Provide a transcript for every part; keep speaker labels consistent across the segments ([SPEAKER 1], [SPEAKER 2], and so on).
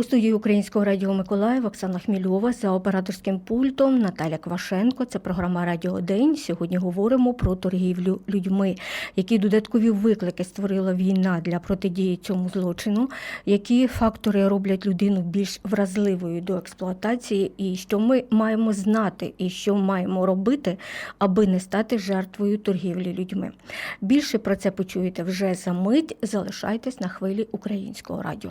[SPEAKER 1] У студії Українського радіо Миколаїв Оксана Хмільова за операторським пультом Наталя Квашенко. Це програма Радіо День. Сьогодні говоримо про торгівлю людьми, які додаткові виклики створила війна для протидії цьому злочину, які фактори роблять людину більш вразливою до експлуатації, і що ми маємо знати, і що маємо робити, аби не стати жертвою торгівлі людьми. Більше про це почуєте вже за мить. Залишайтесь на хвилі українського радіо.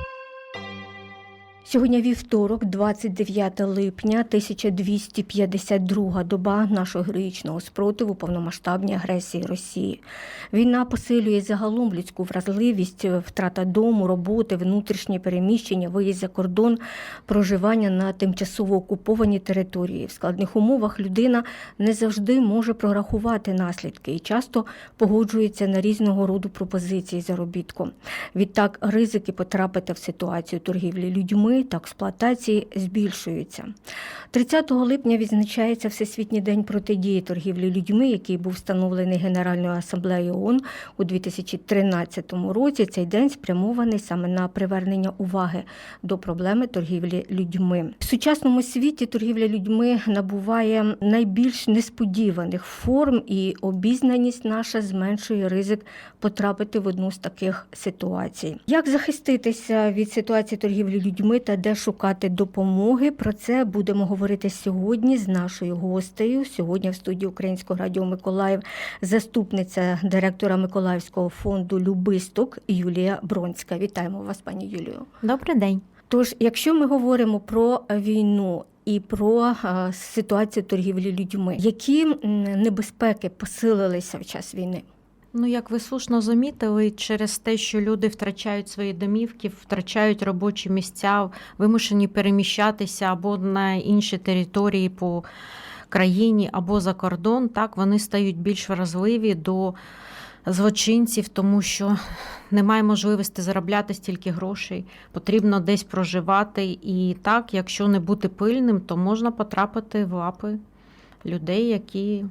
[SPEAKER 1] Сьогодні вівторок, 29 липня, 1252 доба нашого героїчного спротиву повномасштабній агресії Росії. Війна посилює загалом людську вразливість, втрата дому, роботи, внутрішні переміщення, виїзд за кордон, проживання на тимчасово окупованій території. В складних умовах людина не завжди може прорахувати наслідки і часто погоджується на різного роду пропозиції заробітку. Відтак ризики потрапити в ситуацію торгівлі людьми та експлуатації збільшуються. 30 липня відзначається Всесвітній день протидії торгівлі людьми, який був встановлений Генеральною асамблеєю ООН у 2013 році. Цей день спрямований саме на привернення уваги до проблеми торгівлі людьми. В сучасному світі торгівля людьми набуває найбільш несподіваних форм, і обізнаність наша зменшує ризик потрапити в одну з таких ситуацій. Як захиститися від ситуації торгівлі людьми та де шукати допомоги? Про це будемо говорити сьогодні з нашою гостею. Сьогодні в студії Українського радіо Миколаїв заступниця директора Миколаївського фонду Любисток Юлія Бронська. Вітаємо вас, пані Юлію.
[SPEAKER 2] Добрий день.
[SPEAKER 1] Тож, якщо ми говоримо про війну. І про ситуацію торгівлі людьми, які небезпеки посилилися в час війни?
[SPEAKER 2] Ну, як ви слушно замітили, через те, що люди втрачають свої домівки, втрачають робочі місця, вимушені переміщатися або на інші території по країні, або за кордон, так вони стають більш вразливі до злочинців, тому що немає можливості заробляти стільки грошей, потрібно десь проживати. І так, якщо не бути пильним, то можна потрапити в лапи людей, які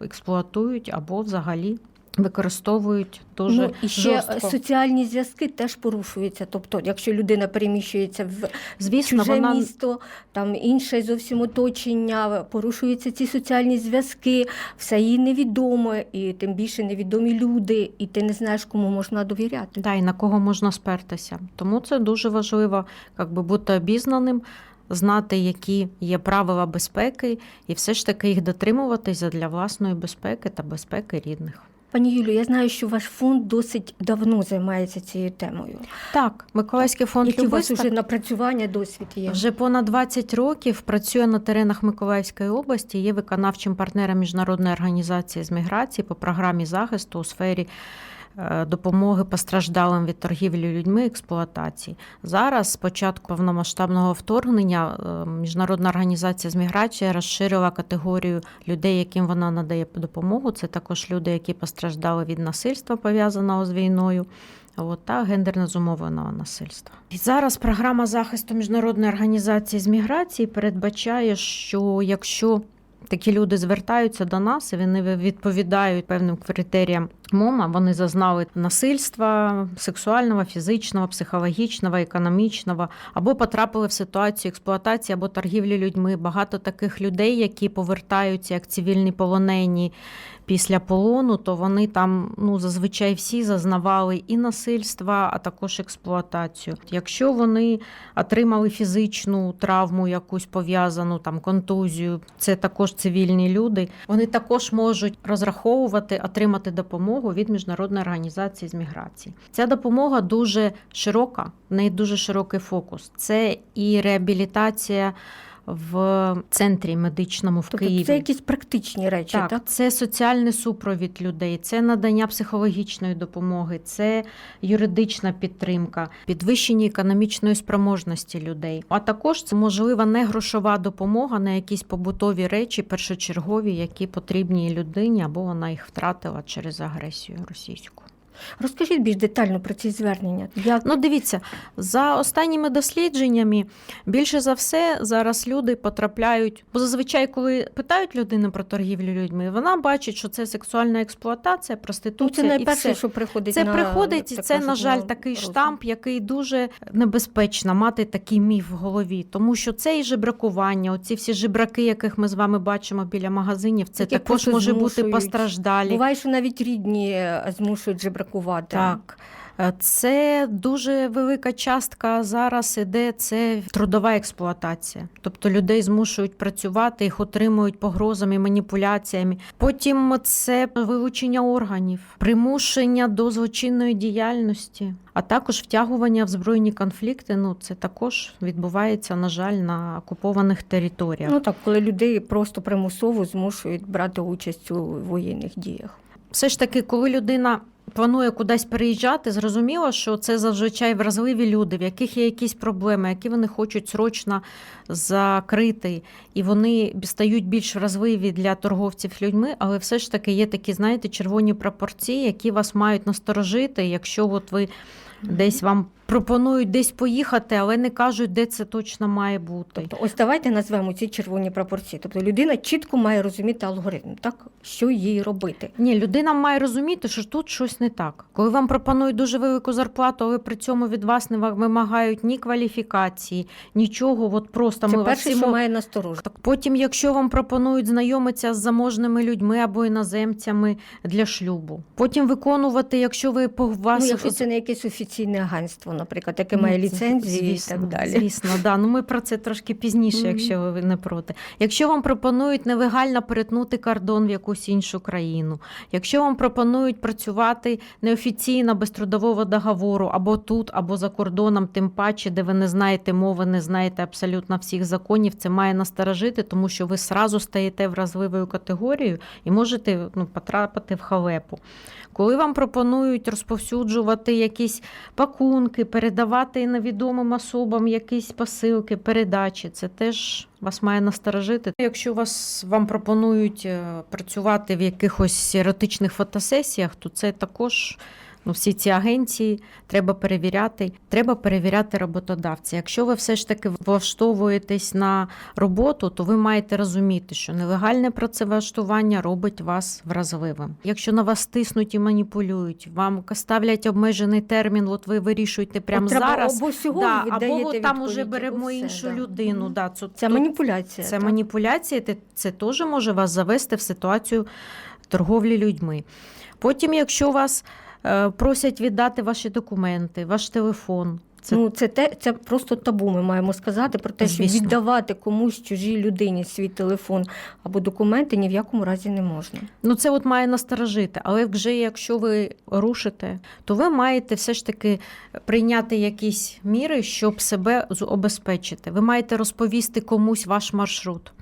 [SPEAKER 2] експлуатують або взагалі використовують дуже
[SPEAKER 1] ну, і ще
[SPEAKER 2] жорстко.
[SPEAKER 1] соціальні зв'язки теж порушуються. Тобто, якщо людина переміщується в
[SPEAKER 2] Звісно,
[SPEAKER 1] чуже
[SPEAKER 2] вона
[SPEAKER 1] місто, там інше зовсім оточення, порушуються ці соціальні зв'язки, все їй невідомо, і тим більше невідомі люди, і ти не знаєш, кому можна довіряти.
[SPEAKER 2] да, і на кого можна спертися. Тому це дуже важливо, як би бути обізнаним. Знати, які є правила безпеки, і все ж таки їх дотримуватися для власної безпеки та безпеки рідних.
[SPEAKER 1] Пані Юлю, я знаю, що ваш фонд досить давно займається цією темою.
[SPEAKER 2] Так, Миколаївський фонд
[SPEAKER 1] Які у вас вже напрацювання, досвід є?
[SPEAKER 2] Вже понад 20 років працює на теренах Миколаївської області, є виконавчим партнером міжнародної організації з міграції по програмі захисту у сфері допомоги постраждалим від торгівлі людьми експлуатації. Зараз, з початку повномасштабного вторгнення, е, міжнародна організація з міграції розширила категорію людей, яким вона надає допомогу. Це також люди, які постраждали від насильства пов'язаного з війною. От, та гендерно зумовленого насильства. І зараз програма захисту міжнародної організації з міграції передбачає, що якщо такі люди звертаються до нас і вони відповідають певним критеріям МОМА, вони зазнали насильства сексуального, фізичного, психологічного, економічного, або потрапили в ситуацію експлуатації або торгівлі людьми. Багато таких людей, які повертаються як цивільні полонені після полону, то вони там ну зазвичай всі зазнавали і насильства, а також експлуатацію. Якщо вони отримали фізичну травму, якусь пов'язану там контузію, це також цивільні люди. Вони також можуть розраховувати отримати допомогу від міжнародної організації з міграції. Ця допомога дуже широка, в неї дуже широкий фокус. Це і реабілітація. В центрі медичному в
[SPEAKER 1] Тобто
[SPEAKER 2] Києві
[SPEAKER 1] це якісь практичні речі, так?
[SPEAKER 2] так, це соціальний супровід людей, це надання психологічної допомоги, це юридична підтримка, підвищення економічної спроможності людей. А також це можлива не грошова допомога на якісь побутові речі, першочергові, які потрібні людині, або вона їх втратила через агресію російську.
[SPEAKER 1] Розкажіть більш детально про ці звернення. Як
[SPEAKER 2] Ну, дивіться, за останніми дослідженнями, більше за все зараз люди потрапляють. Бо зазвичай, коли питають людину про торгівлю людьми, вона бачить, що це сексуальна експлуатація,
[SPEAKER 1] ну,
[SPEAKER 2] проституція.
[SPEAKER 1] це
[SPEAKER 2] і
[SPEAKER 1] найперше,
[SPEAKER 2] все.
[SPEAKER 1] що приходить
[SPEAKER 2] Це
[SPEAKER 1] на
[SPEAKER 2] приходить, і це, на жаль, такий
[SPEAKER 1] розум.
[SPEAKER 2] штамп, який дуже небезпечно мати такий міф в голові. Тому що це і жебракування, оці всі жебраки, яких ми з вами бачимо біля магазинів, це
[SPEAKER 1] Які
[SPEAKER 2] також може бути постраждалі.
[SPEAKER 1] Буває, що навіть рідні е, змушують жебракувати.
[SPEAKER 2] Так. Е, Це дуже велика частка зараз іде це трудова експлуатація. Тобто людей змушують працювати, їх отримують погрозами, маніпуляціями. Потім це вилучення органів, примушення до злочинної діяльності, а також втягування в збройні конфлікти. Ну це також відбувається, на жаль, на окупованих територіях.
[SPEAKER 1] Ну так, коли людей просто примусово змушують брати участь у воєнних діях.
[SPEAKER 2] все ж таки, коли людина планує кудись переїжджати, зрозуміло, що це зазвичай вразливі люди, в яких є якісь проблеми, які вони хочуть срочно закрити, і вони стають більш вразливі для торговців людьми, але все ж таки є такі, знаєте, червоні пропорції, які вас мають насторожити, якщо от ви десь вам пропонують десь поїхати, але не кажуть, де це точно має бути.
[SPEAKER 1] Тобто, ось давайте назвемо ці червоні пропорції. Тобто людина чітко має розуміти алгоритм, так що їй робити.
[SPEAKER 2] Ні, людина має розуміти, що тут щось не так. Коли вам пропонують дуже велику зарплату, але при цьому від вас не вимагають ні кваліфікації, нічого. От просто
[SPEAKER 1] Це
[SPEAKER 2] ми
[SPEAKER 1] перше, що має насторожити.
[SPEAKER 2] Так потім, якщо вам пропонують знайомитися з заможними людьми або іноземцями для шлюбу, потім виконувати, якщо ви по вас
[SPEAKER 1] Ну, якщо це не якесь офіційне агентство, наприклад, яке
[SPEAKER 2] Ну,
[SPEAKER 1] має
[SPEAKER 2] це-
[SPEAKER 1] ліцензії
[SPEAKER 2] звісно,
[SPEAKER 1] і так далі.
[SPEAKER 2] Звісно, да. Ну ми про це трошки пізніше, якщо ви не проти. Якщо вам пропонують нелегально перетнути кордон в якусь іншу країну, якщо вам пропонують працювати неофіційно без трудового договору або тут, або за кордоном, тим паче, де ви не знаєте мови, не знаєте абсолютно всіх законів, це має насторожити, тому що ви сразу стаєте вразливою категорією і можете ну, потрапити в халепу. Коли вам пропонують розповсюджувати якісь пакунки, передавати невідомим особам якісь посилки, передачі, це теж вас має насторожити. Якщо вас вам пропонують е, працювати в якихось еротичних фотосесіях, то це також. Ну, всі ці агенції треба перевіряти. Треба перевіряти роботодавця. Якщо ви все ж таки влаштовуєтесь на роботу, то ви маєте розуміти, що нелегальне працевлаштування робить вас вразливим. Якщо на вас тиснуть і маніпулюють, вам ставлять обмежений термін, от ви вирішуєте прямо
[SPEAKER 1] От треба
[SPEAKER 2] зараз.
[SPEAKER 1] або сьогодні
[SPEAKER 2] Да, або там уже беремо
[SPEAKER 1] все,
[SPEAKER 2] іншу
[SPEAKER 1] да.
[SPEAKER 2] людину. Да, це,
[SPEAKER 1] Це
[SPEAKER 2] то-
[SPEAKER 1] маніпуляція.
[SPEAKER 2] це
[SPEAKER 1] так?
[SPEAKER 2] маніпуляція, це теж може вас завести в ситуацію торговлі людьми. Потім, якщо вас е, просять віддати ваші документи, ваш телефон, це
[SPEAKER 1] Ну, це те, це просто табу. Ми маємо сказати про те, що
[SPEAKER 2] Звісно.
[SPEAKER 1] віддавати комусь чужій людині свій телефон або документи ні в якому разі не можна.
[SPEAKER 2] Ну, це от має насторожити. Але вже якщо ви рушите, то ви маєте все ж таки прийняти якісь міри, щоб себе обезпечити. Ви маєте розповісти комусь ваш маршрут.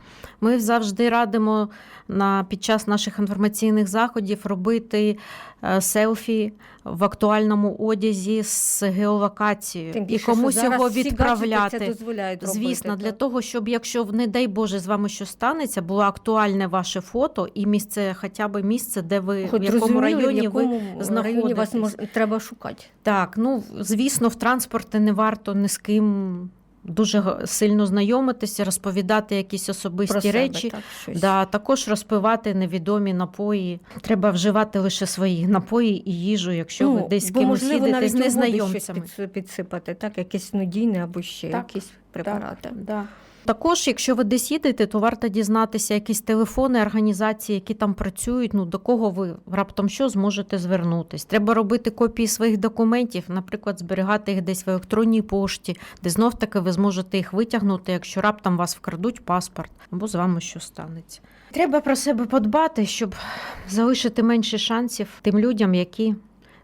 [SPEAKER 2] Ми завжди радимо на, під час наших інформаційних заходів робити е, селфі в актуальному одязі з геолокацією
[SPEAKER 1] Тим
[SPEAKER 2] і
[SPEAKER 1] більше, що
[SPEAKER 2] комусь
[SPEAKER 1] зараз
[SPEAKER 2] його
[SPEAKER 1] всі
[SPEAKER 2] відправляти.
[SPEAKER 1] гаджети це дозволяють
[SPEAKER 2] Звісно, для
[SPEAKER 1] так.
[SPEAKER 2] того, щоб якщо не дай Боже з вами щось станеться, було актуальне ваше фото і місце, хоча б місце, де ви
[SPEAKER 1] Хоч
[SPEAKER 2] в якому
[SPEAKER 1] зрозуміли,
[SPEAKER 2] районі
[SPEAKER 1] в якому
[SPEAKER 2] ви
[SPEAKER 1] районі вас мож... треба шукати.
[SPEAKER 2] Так, ну звісно, в транспорті не варто ні з ким дуже сильно знайомитися, розповідати якісь особисті
[SPEAKER 1] Про себе,
[SPEAKER 2] речі.
[SPEAKER 1] так, щось.
[SPEAKER 2] Да, також розпивати невідомі напої. Треба вживати лише свої напої і їжу, якщо ви десь
[SPEAKER 1] Ну, бо,
[SPEAKER 2] кимось
[SPEAKER 1] можливо,
[SPEAKER 2] їдете з незнайомцями.
[SPEAKER 1] щось підсипати, так, якесь нудійне або ще
[SPEAKER 2] Так,
[SPEAKER 1] якісь препарати.
[SPEAKER 2] Да. Також, якщо ви десь їдете, то варто дізнатися якісь телефони, організації, які там працюють. Ну до кого ви раптом що зможете звернутись. Треба робити копії своїх документів, наприклад, зберігати їх десь в електронній пошті, де знов таки ви зможете їх витягнути, якщо раптом вас вкрадуть паспорт або з вами що станеться. Треба про себе подбати, щоб залишити менше шансів тим людям, які,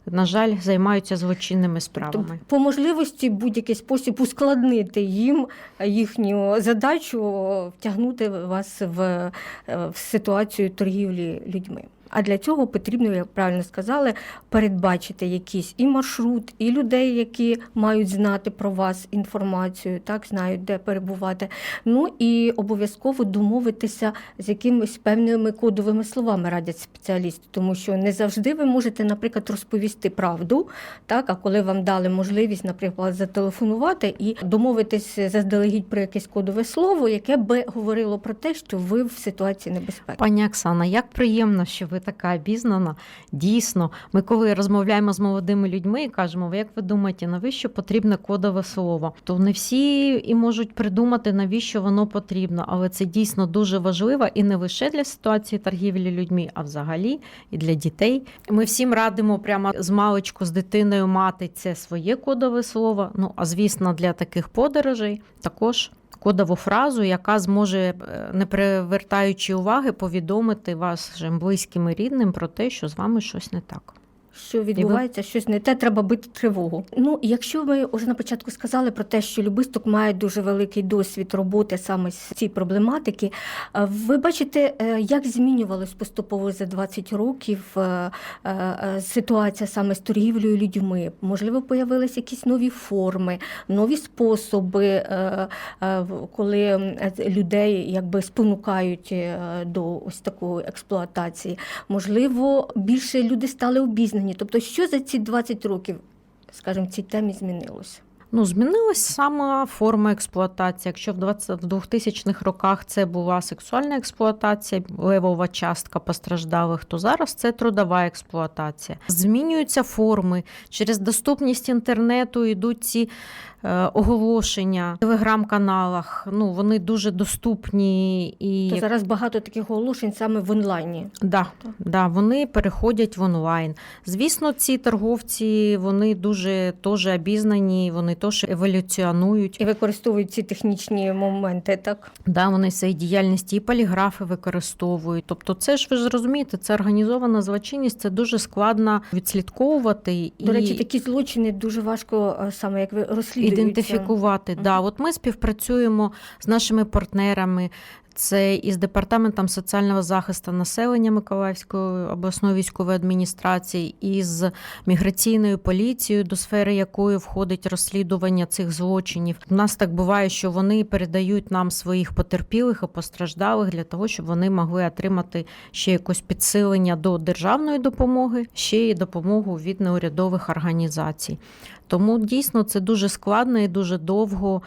[SPEAKER 2] на жаль, займаються злочинними справами.
[SPEAKER 1] Тобто, по можливості будь-який спосіб ускладнити їм їхню задачу втягнути вас в, е, в ситуацію торгівлі людьми. А для цього потрібно, як правильно сказали, передбачити якийсь і маршрут, і людей, які мають знати про вас інформацію, так знають, де перебувати. Ну і обов'язково домовитися з якимись певними кодовими словами радять спеціалісти, тому що не завжди ви можете, наприклад, розповісти правду, так а коли вам дали можливість, наприклад, зателефонувати і домовитись заздалегідь про якесь кодове слово, яке би говорило про те, що ви в ситуації небезпеки.
[SPEAKER 2] Пані Оксана, як приємно, що ви така обізнана. Дійсно, ми коли розмовляємо з молодими людьми і кажемо, «Ви як ви думаєте, навіщо потрібне кодове слово? То не всі і можуть придумати, навіщо воно потрібно, але це дійсно дуже важливо і не лише для ситуації торгівлі людьми, а взагалі і для дітей. Ми всім радимо прямо з маличку з дитиною мати це своє кодове слово. Ну а звісно, для таких подорожей також кодову фразу, яка зможе, е, не привертаючи уваги, повідомити вашим близьким і рідним про те, що з вами щось не так.
[SPEAKER 1] Що відбувається, щось не те, треба бити тривогу. Ну, якщо ми вже на початку сказали про те, що Любисток має дуже великий досвід роботи саме з цієї проблематики, е, ви бачите, е, як змінювалась поступово за 20 років е, ситуація саме з торгівлею людьми. Можливо, появились якісь нові форми, нові способи, коли людей якби спонукають до ось такої експлуатації. Можливо, більше люди стали обізнані. Тобто, що за ці 20 років, скажімо, цій темі змінилося?
[SPEAKER 2] Ну, змінилась сама форма експлуатації. Якщо в 20 в 2000-х роках це була сексуальна експлуатація, левова частка постраждалих, то зараз це трудова експлуатація. Змінюються форми. Через доступність інтернету йдуть ці оголошення в телеграм-каналах. Ну, вони дуже доступні і
[SPEAKER 1] То зараз багато таких оголошень саме в онлайні.
[SPEAKER 2] Да, да, вони переходять в онлайн. Звісно, ці торговці вони дуже теж обізнані, вони теж еволюціонують.
[SPEAKER 1] І використовують ці технічні моменти, так?
[SPEAKER 2] Да, вони в своїй діяльності і поліграфи використовують. Тобто, це ж ви ж розумієте, це організована злочинність, це дуже складно відслідковувати і
[SPEAKER 1] До речі, такі злочини дуже важко е, саме як ви розслідуються.
[SPEAKER 2] Ідентифікувати. Да, от ми співпрацюємо з нашими партнерами. Це із департаментом соціального захисту населення Миколаївської обласної військової адміністрації, із міграційною поліцією, до сфери якої входить розслідування цих злочинів. У нас так буває, що вони передають нам своїх потерпілих і постраждалих для того, щоб вони могли отримати ще якось підсилення до державної допомоги, ще й допомогу від неурядових організацій. Тому дійсно це дуже складно і дуже довго.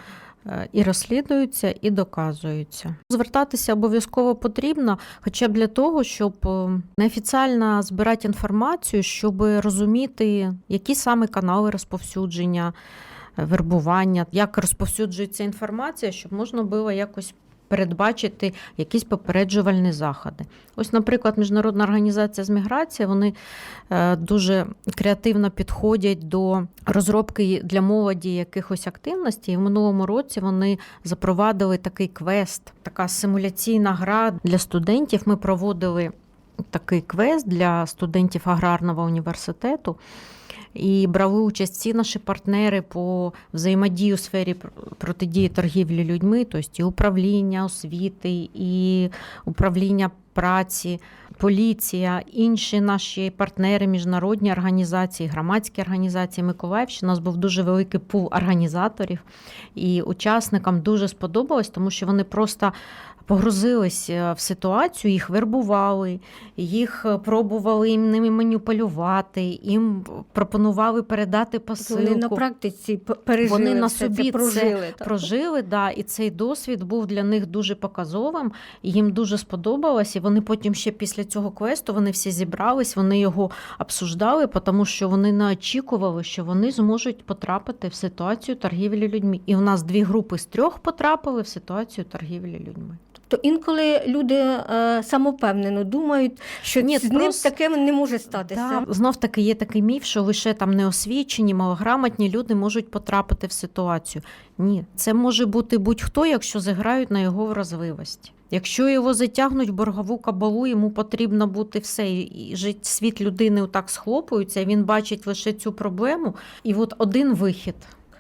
[SPEAKER 2] Е, І розслідуються, і доказуються. Звертатися обов'язково потрібно, хоча б для того, щоб е, неофіціально збирати інформацію, щоб розуміти, які саме канали розповсюдження, е, вербування, як розповсюджується інформація, щоб можна було якось передбачити якісь попереджувальні заходи. Ось, наприклад, Міжнародна організація з міграції вони е, дуже креативно підходять до розробки для молоді якихось активностей. І в минулому році вони запровадили такий квест, така симуляційна гра для студентів. Ми проводили такий квест для студентів аграрного університету. І брали участь всі наші партнери по взаємодії у сфері протидії торгівлі людьми, тобто і управління освіти, і управління праці, поліція, інші наші партнери, міжнародні організації, громадські організації Миколаївщини. У нас був дуже великий пул організаторів, і учасникам дуже сподобалось, тому що вони просто погрузились е, в ситуацію, їх вербували, їх е, пробували ними маніпулювати, їм пропонували передати посилку.
[SPEAKER 1] Вони на практиці пережили
[SPEAKER 2] Вони на собі
[SPEAKER 1] це, прожили.
[SPEAKER 2] це прожили, да, і цей досвід був для них дуже показовим, їм дуже сподобалось. І вони потім ще після цього квесту вони всі зібрались, вони його обсуждали, тому що вони не очікували, що вони зможуть потрапити в ситуацію торгівлі людьми. І в нас дві групи з трьох потрапили в ситуацію торгівлі людьми.
[SPEAKER 1] То інколи люди е, самопевнено думають, що
[SPEAKER 2] Ні,
[SPEAKER 1] з ним
[SPEAKER 2] просто-
[SPEAKER 1] таке не може статися.
[SPEAKER 2] Да, знов таки є такий міф, що лише там неосвічені, малограмотні люди можуть потрапити в ситуацію. Ні, це може бути будь-хто, якщо зіграють на його вразливості. Якщо його затягнуть в боргову кабалу, йому потрібно бути все. І жит- світ людини так схлопується, він бачить лише цю проблему, і от один вихід.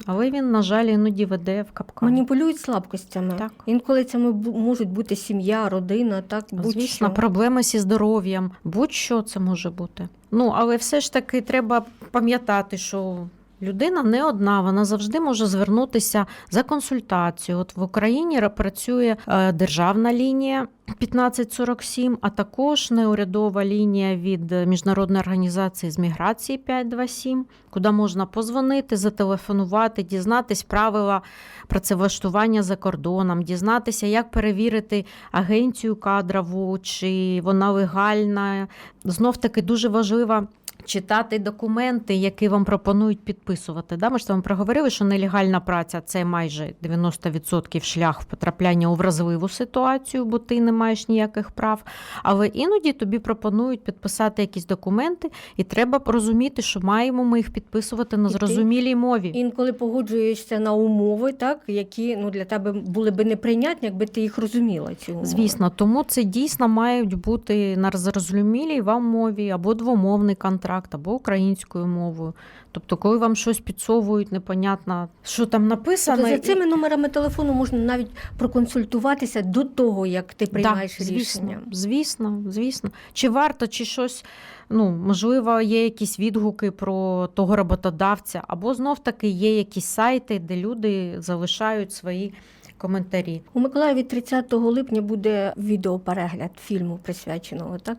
[SPEAKER 2] Але він, на жаль, іноді веде в капкан.
[SPEAKER 1] Маніпулюють слабкостями.
[SPEAKER 2] Так.
[SPEAKER 1] Інколи це можуть бути сім'я, родина, так будь-що.
[SPEAKER 2] Звісно, проблеми зі здоров'ям, будь-що це може бути. Ну, але все ж таки треба пам'ятати, що людина не одна, вона завжди може звернутися за консультацією. От в Україні ра- працює е, державна лінія 1547, а також неурядова лінія від Міжнародної організації з міграції 527, куди можна позвонити, зателефонувати, дізнатись правила працевлаштування за кордоном, дізнатися, як перевірити агенцію кадрову, чи вона легальна. Знов таки дуже важливо. Читати документи, які вам пропонують підписувати. Да? Ми ж там проговорили, що нелегальна праця це майже 90% шлях в потрапляння у вразливу ситуацію, бо ти не маєш ніяких прав. Але іноді тобі пропонують підписати якісь документи, і треба розуміти, що маємо ми їх підписувати на зрозумілій мові.
[SPEAKER 1] Інколи погоджуєшся на умови, так які ну для тебе були би неприйнятні, якби ти їх розуміла. Ці умови.
[SPEAKER 2] Звісно, тому це дійсно мають бути на зрозумілій вам мові або двомовний контракт, або українською мовою. Тобто, коли вам щось підсовують, непонятно, що там написано.
[SPEAKER 1] Тобто за
[SPEAKER 2] і-
[SPEAKER 1] цими номерами телефону можна навіть проконсультуватися до того, як ти приймаєш
[SPEAKER 2] звісно,
[SPEAKER 1] рішення.
[SPEAKER 2] Звісно, звісно. Чи варто, чи щось, ну, можливо, є якісь відгуки про того роботодавця, або знов таки є якісь сайти, де люди залишають свої коментарі.
[SPEAKER 1] У Миколаєві 30 липня буде відеоперегляд фільму, присвяченого так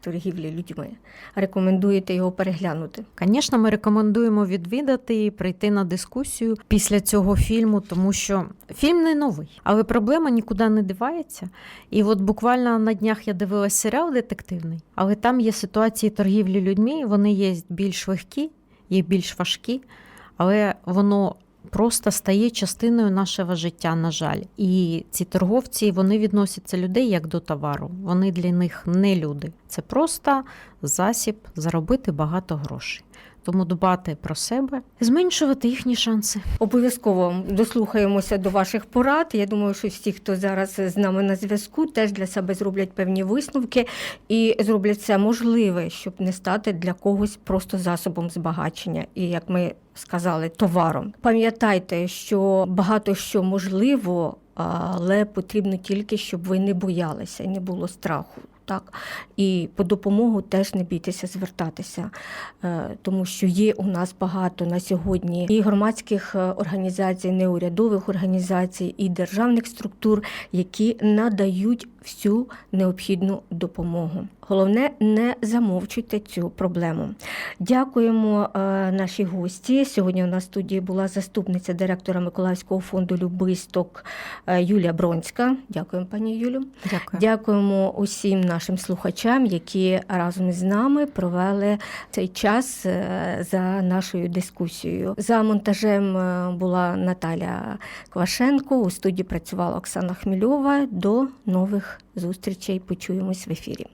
[SPEAKER 1] торгівлі людьми. Рекомендуєте його переглянути.
[SPEAKER 2] Звісно, ми рекомендуємо відвідати і прийти на дискусію після цього фільму, тому що фільм не новий, але проблема нікуди не дивається. І от буквально на днях я дивилась серіал детективний, але там є ситуації торгівлі людьми, вони є більш легкі, є більш важкі, але воно. Просто стає частиною нашого життя, на жаль. І ці торговці вони відносяться людей як до товару. Вони для них не люди. Це просто засіб заробити багато грошей. Тому дбати про себе, зменшувати їхні шанси.
[SPEAKER 1] Обов'язково дослухаємося до ваших порад. Я думаю, що всі, хто зараз з нами на зв'язку, теж для себе зроблять певні висновки і зроблять все можливе, щоб не стати для когось просто засобом збагачення. І як ми сказали, товаром. Пам'ятайте, що багато що можливо, але потрібно тільки, щоб ви не боялися і не було страху. Так, і по допомогу теж не бійтеся звертатися, е, тому що є у нас багато на сьогодні і громадських е, організацій, неурядових організацій, і державних структур, які надають всю необхідну допомогу. Головне, не замовчуйте цю проблему. Дякуємо е, нашій гості. Сьогодні у нас в студії була заступниця директора Миколаївського фонду Любисток е, Юлія Бронська. Дякуємо, пані Юлю.
[SPEAKER 2] Дякую.
[SPEAKER 1] Дякуємо усім нашим слухачам, які разом з нами провели цей час е, за нашою дискусією. За монтажем була Наталя Квашенко. У студії працювала Оксана Хмільова. До нових зустрічей. Почуємось в ефірі.